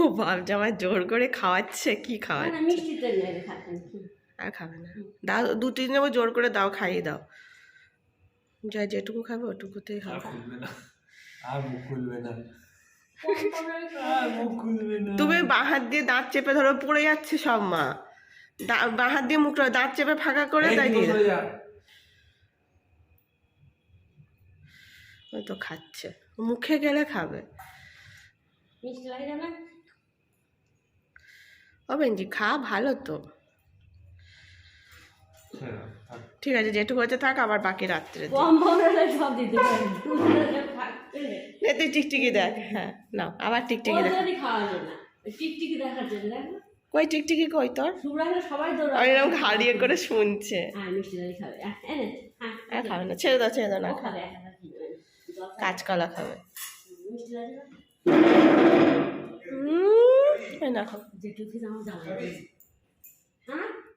ও বাপ জামাই জোর করে খাওয়াচ্ছে কি খাওয়াচ্ছে? আর খাবে না। দাও দু তিন জোর করে দাও খাইয়ে দাও। যা যেটুকু খাবে ওটুকুতেই হবে। না। আর মুখ খুলবে না। তুমি বাঁ হাত দিয়ে দাঁত চেপে ধরো পড়ে যাচ্ছে সব মা। বাঁ হাত দিয়ে মুখটা দাঁত চেপে ফাঁকা করে তাই দিয়ে। ওই তো খাচ্ছে। মুখে গেলে খাবে। ও বেঞ্জি খা ভালো তো। থাক। ঠিক আছে যেটুকু হচ্ছে থাক আবার বাকি রাত্রে সব দিতে তুই টিকটিকি দেখ হ্যাঁ না আবার টিকটিকি দেখ। টিকটিকি দেখার জন্য কই টিকটিকি কই তোর? সবাই দৌড়া আমি এরকম হারিয়ে করে শুনছে। হ্যাঁ খাবে। হ্যাঁ আর খাবে না ছেড়ে দাও ছেড়ে দাও না খাবে। খাবে। কাঁচকলা খাবে। না হুম